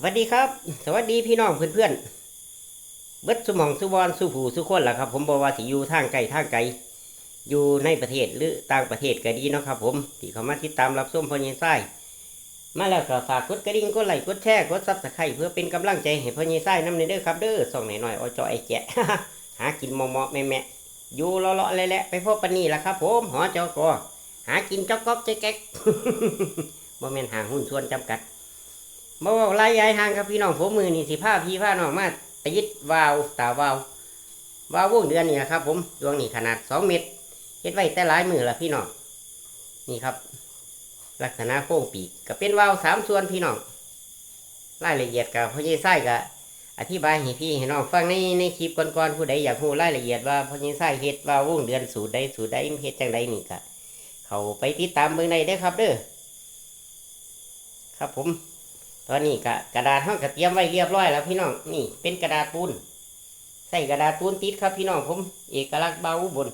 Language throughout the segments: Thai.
สวัสดีครับ สวัสดีพี่น้องเพื่อนๆเบิดสมองสุวรรณสุผูสุคนล่ะครับ ผมบอกว่าสิอยู่ทางไกลทางไกลอยู่ในประเทศหรือต่างประเทศก็ดีเนาะครับผมที่เขามาติดตามรับชมพอยินไส้มาแล้วก็ฝากกดกระดิ่งกดไลค์กดแชร์กดซับสไครต์เพื่อเป็นกำลังใจให้พอยินไส้น้ำในเด้อครับเด้อส่องหน่อยๆอจอไอแจะหากินเหมาะๆแม่อยู่เลาะๆแหละไปพบปนี่ล่ะครับ ผมหอจอกอหากินจอกก๊อกเจ๊กแก๊กบ่แม่นหางหุ้นส่วนจำกัด บ่เว้าลายยายทางครับพี่น้องผมมือนี่สิพาพี่พาน้องมาประยิดวาวตาวาววาววงเดือนนี่นะครับ ผมดวงนี่ขนาดสองเมตรเฮ็ดไว้แต่หลายมือละพี่น้องนี่ครับ ลักษณะโค้งปีกก็เป็นวาวสามส่วนพี่น้องรายละเอียดกับพ่อใหญ่ไส้ก็อธิบายให้พี่ให้น้องฟังในในคลิปก่อนๆผู้ใดอยากรู้รายละเอียดว่าพ่อใหญ่ไส้เฮ็ดวาววงเดือนสูตรใดสูตรใดเฮ็ดจังใดนี่ก็เขาไปติดตามเบิ่งได้เด้ครับ เด้อครับผม ตอนนี้กะกระดาษห้องกระเตรียมไว้เรียบร้อยแล้วพี่น้องนี่เป็นกระดาษปูนใส่กระดาษปูนติดครับพี่น้องผมเอกลักษณ์เบาอุบน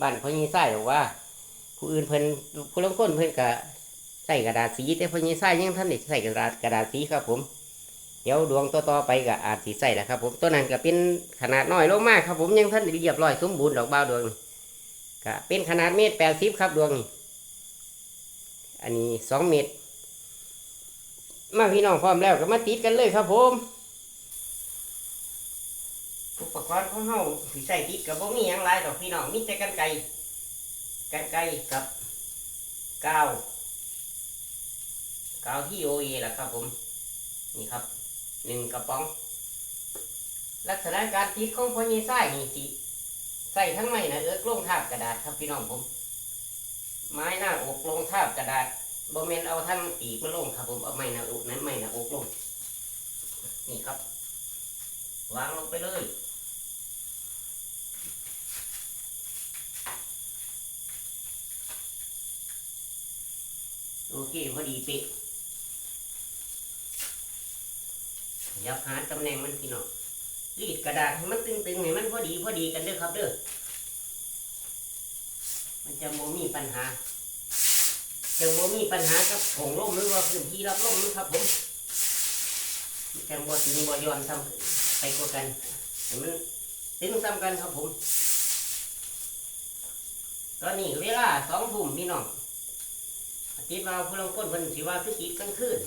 บ้านพ่อยีไส้หรอกว่า ผู้อื่นเพิ่นผู้ลางคนเพิ่นกะใส่กระดาษสีแต่พ่อยีไส้ยังท่านได้ใส่กระดาษกระดาษสีครับ ผม เดี๋ยวดวงต่อๆไปก็อาจสีใส่แหละครับ ผมตัวนั้นก็เป็นขนาดน้อยลงมากครับ ผมยังท่านได้เรียบร้อยสมบูรณ์ดอกเบาดวงก็เป็นขนาดเมตรแปดสิบครับดวงนี่อันนี้สองเมตร มาพี่น้องพร้อมแล้วก็มาติดกันเลยครับผมอุปกรณ์ของเฮาสิใส่ติดกับบ่มีหยังหลายดอกพี่น้องมีแต่กันไกรกันไกรกับกาวกาวที่โอเอแหละครับผมนี่ครับหนึ่งกระป๋อง ลักษณะการติดของพ่อยี่ไส้นี่สิใส่ทั้งไม้นะเอิกลงทาบกระดาษครับพี่น้องผม ไม้หน้าอกลงทาบกระดาษ บ่แม่นเอาทั้งปีกมาลงครับผมเอาไม้หน้าอกนั้นไม้หน้าอกลง นี่ครับ วางลงไปเลย โอเคพอดีเป๊ะอยากหาตำแหน่งมันพี่น้องรีดกระดาษให้มันตึงๆให้มันพอดีพอดีกันเด้อครับเด้อมันจะโมมีปัญหา จังบ่มีปัญหากับผงลมหรือว่าพื้นที่รับลมนะครับผมจังบ่ถึงบ่ย้อนซ้ำไปกว่ากันให้มันตึงซ้ำกันครับผม ตอนนี้เวลาสองทุ่มพี่น้องติดว่าผู้ลางคนเพิ่นสิว่าคือติดกลางคืน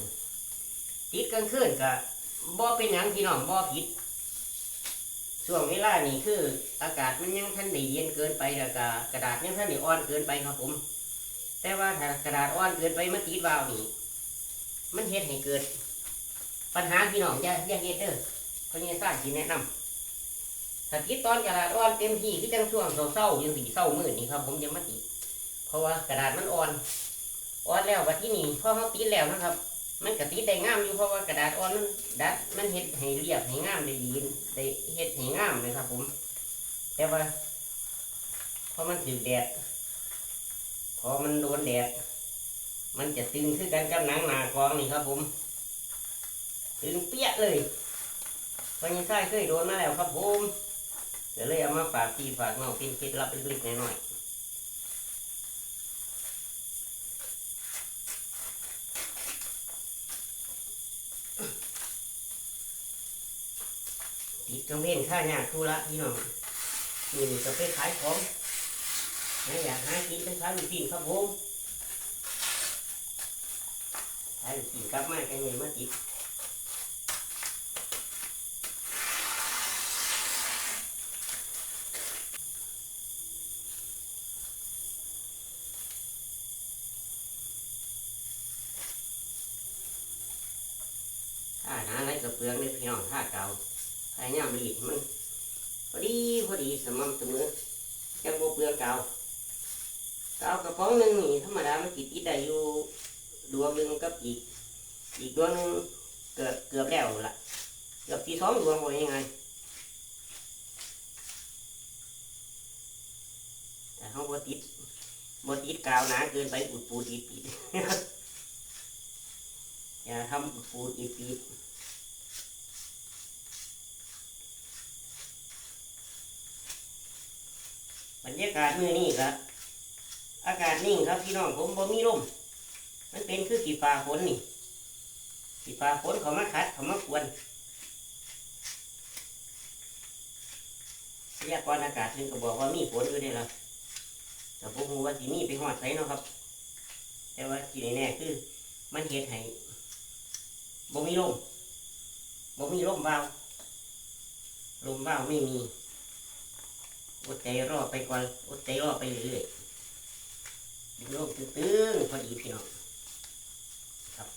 ติดกลางคืนก็บ่เป็นหยังพี่น้องบ่ผิดช่วงเวลานี้คืออากาศมันยังทันได้เย็นเกินไปแล้วก็กระดาษยังทันได้อ่อนเกินไปครับผม แต่ว่าถ้ากระดาษอ่อนเกินไปมันติดวาวนี่มันเฮ็ดให้เกิด ปัญหาพี่น้องอย่าอย่าเฮ็ดเด้อเพราะนี่สร้างสิแนะนำถ้าติดตอนกระดาษอ่อนเต็มที่คือจังช่วงเศร้าๆยังสีเศร้ามืดนี่ครับ ผมยังมาติดเพราะว่ากระดาษมันอ่อนอ่อนแล้วว่าที่นี่พอเขาติดแล้วนะครับ มันก็ติดได้งามอยู่เพราะว่ากระดาษอ่อนมันดัดมันเฮ็ดให้เรียบให้งามได้ดีได้เฮ็ดให้งามเลยครับ ผม แต่ว่าพอมันถือแดด พอมันโดนแดด มันจะตึงขึ้นกันกับหนังหนากองนี่ครับผม ตึงเปี้ยเลยพอยังใช่เคยโดนมาแล้วครับผมเดี๋ยวเลยเอามาฝากพี่ฝากน้องเป็นเคล็ดลับเล็กๆน้อยๆติดกังเว้นค่ายากทุระพี่น้องนี่จะไปขายของ ไม่อยากหากินเป็นขายลูกชิ้นครับผมขายลูกชิ้นกลับมากันเลยมาติดถ้าหาอะไรกับเปลืองเลยพี่น้องถ้าเก่าถ้าย่ามรีดมันพอดีพอดีสม่ำเสมอจังโบเปลือกเก่า กาวกระป๋องหนึ่งนี่ธรรมดามันติดติดได้อยู่ดวงหนึ่งกับอีก อีกดวงหนึ่งเกือบเกือบแล้วล่ะเกือบที่สองดวงว่ายังไงแต่เขาบ่ติดบ่ติดกาวหนาเกินไปอุดปูดอีดปีดอย่าทำอุดปูดอีดปีดบรรยากาศมือนี่ครับ อากาศนิ่งครับพี่น้องผมบ่มีลมมันเป็นคือกี่ฟ้าฝนนี่สีฟ้าฝนเขามาขัดเขามากวนพยากรณ์อากาศซึ่งก็บอกว่ามีฝนอยู่เด้ล่ะแต่พวกมูว่าสีมีไปหอดไสเนาะครับ แต่ว่าที่แน่ๆคือ มันเฮ็ดให้บ่มีลมบ่มีลมเบาลมเบาไม่มีอดใจรอไปก่อนอดใจรอไปเรื่อยๆ ดึงลมตึงๆพอดีพี่น้องครับ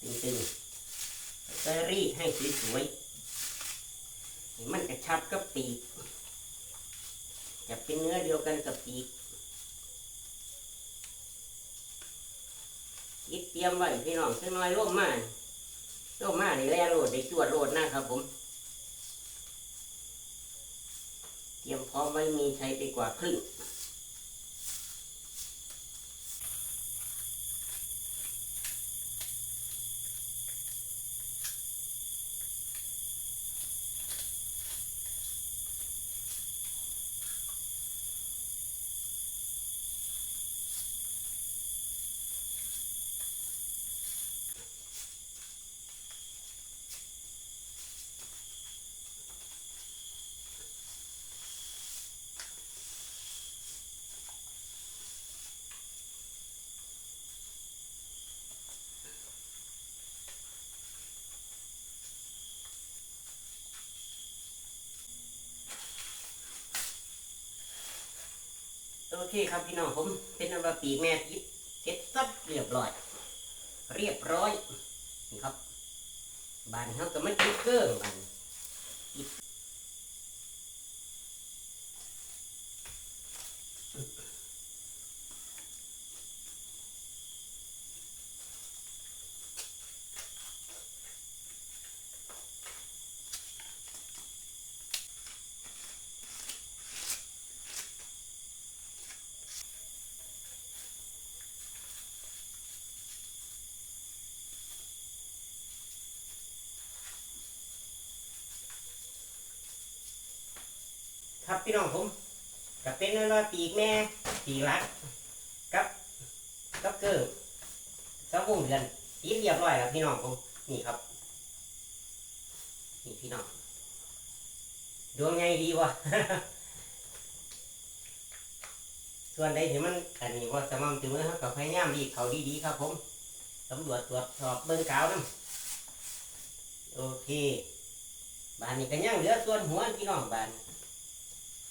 ตึงๆแล้วก็รีดให้สวยๆมันกระชับกับปีกจะเป็นเนื้อเดียวกันกับปีกยิดเตรียมไว้พี่น้องสักหน้อยร่มมาร่มมาในแร่โรดในจวดโรดนะครับผม เตรียมพร้อมไว้มีใช้ไปกว่าครึ่ง โอเคครับพี่น้องผมเป็นอันว่าปีแม่ยิบเสร็จสับเรียบร้อย เรียบร้อยนี่ครับบานเขาก็ไม่ติดเกอร์บาน ครับพี่น้องผมก็เป็นอันว่าปีกแม่ปีกลักกับกับเกิ้งกับวงเดือนติดเรียบร้อยแล้วพี่น้องผมนี่ครับนี่พี่น้องดวงไงดีวะส่วนใดที่มันอันนี้ว่าสม่ำเสมอครับกับพยายามรีเขาดีๆครับผมตำรวจตรวจสอบเบิ้งกาวน้ำโอเคบานนี้ก็ยังเหลือส่วนหัวพี่น้องบาน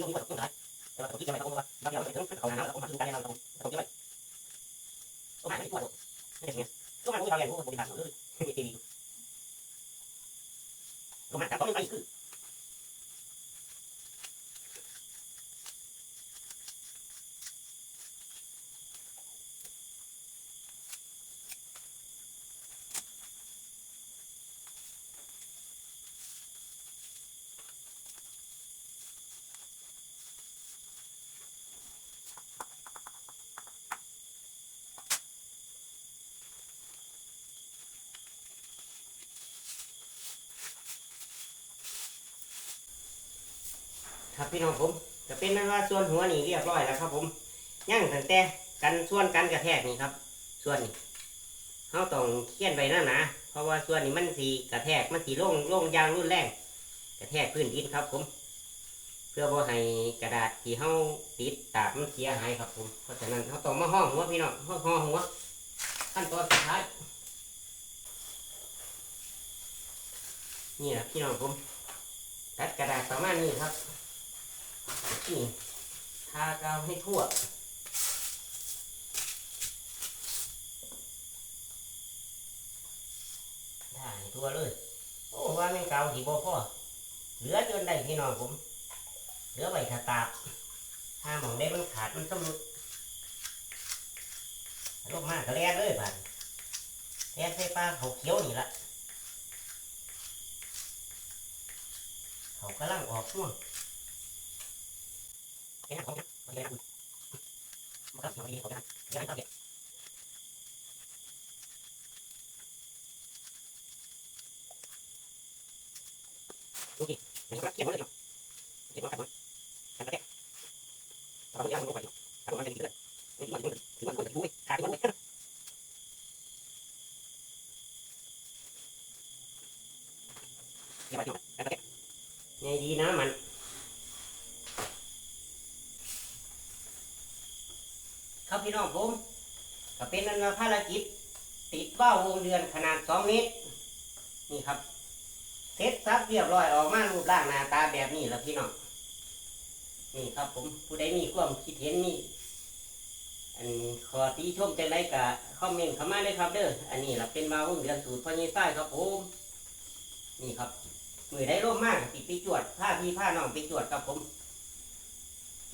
ยังมีว่าต้องได้แต่ว่าตัวที่จะไม่ต้องว่าบางอย่างเราต้องเขาหนาเราต้องมาถึงการเราต้องต้องที่ไหนต้องหาไม่กลัวไม่ใช่เงี้ยต้องมาดูเราอย่างรู้บริการเลยมีตีต้องหาแต่ต้องไม่ไป ครับพี่น้องผมจะเป็นนั้นว่าส่วนหัวนี่เรียบร้อยแล้วครับ ผมย่างตั้งแต่กันส่วนกันกระแทกนี่ครับ ส่วนนี้เขาต้องเขียนไว้หน้าหนาเพราะว่าส่วนนี้มันสีกระแทกมันสีล่งล่งยางรุนแรงกระแทกพื้นดินครับ ผม เพื่อบ่ให้กระดาษที่เขาติดตากมันเสียหายครับ ผม เพราะฉะนั้นเขาต้องมาห้องหัวพี่น้องห้องหัวขั้นตอนสุดท้ายนี่แหละพี่น้องผมตัดกระดาษประมาณนี้ครับ นี่ทากาวให้ทั่ว ได้ทั่วเลย โอ้ว่าแม่งเกาสีบ่พอเหลือจนได้พี่น้องผม เหลือไว้ถ้าตากถ้าหมองได้มันขาดมันสำรุดลงมากก็แล่นเลยบัดแล่นใส่ปลาเขาเขียวนี่ละเขากำลังออกช่วง แค่ของมันแล่นอุ่นมันก็เสียวดีเขาจะยังไม่ต้องเก็บดูดิเดี๋ยวเก็บหมดเลยเนาะเก็บหมดกันหมดกันแค่เราต้องย่างมันลงไปเนาะถ้ามันจะดีขึ้นเลยถือว่าถือว่าถือว่าถือว่าขาดมันเลยเก็บไปเนาะกันแค่ไงดีนะมัน ครับพี่น้องผมก็เป็นนันว่าภารกิจ ติดว่าววงเดือนขนาดสองเมตร นี่ครับเสร็จสับเรียบร้อยออกมารูปร่างหน้าตาแบบนี้แล้วพี่น้องนี่ครับ ผมผู้ใดมีความคิดเห็นนี่อันขอตีชมจังไดกะคอมเมนต์เข้ามาเลยครับเด้ออันนี้เราเป็นมาวงเดือนสูตรพ่อยี่ไส้ครับผมนี่ครับมือได้ร่มมากติดไปจวดผ้าพี่ผ้าน้องไปจวดครับผม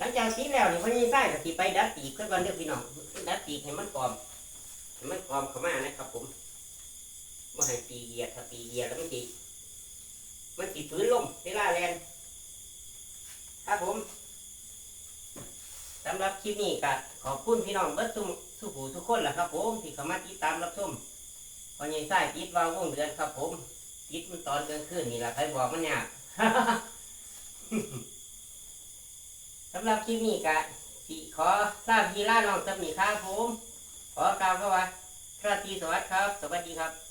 หลังจากสีแล้วนี่พอยีไส้ก็สิไปดัดตีเพื่อนเด้อพี่น้องดัดตีให้มันกรอบให้มันกรอบเข้ามานะครับผมว่าให้ตีเหยียดถ้าตีเหยียดแล้วมันตีมันติดพื้นลมเวลาแลนครับผมสำหรับคลิปนี้ก็ขอบคุณพี่น้องเบิร์ดทุกทุกผู้ทุกคนแหละครับผมที่เข้ามาติดตามรับชมพอใหญ่ไส้ติดวาววงเดือนครับผมติดมันตอนกลางคืนนี่แหละใครบอกมันยาก สำหรับคลิปนี้ก็สิขอทราบทีล่าน้องสมีครับผม ขอกล่าวคำว่าพระตีสวัสดิ์ครับ สวัสดีครับ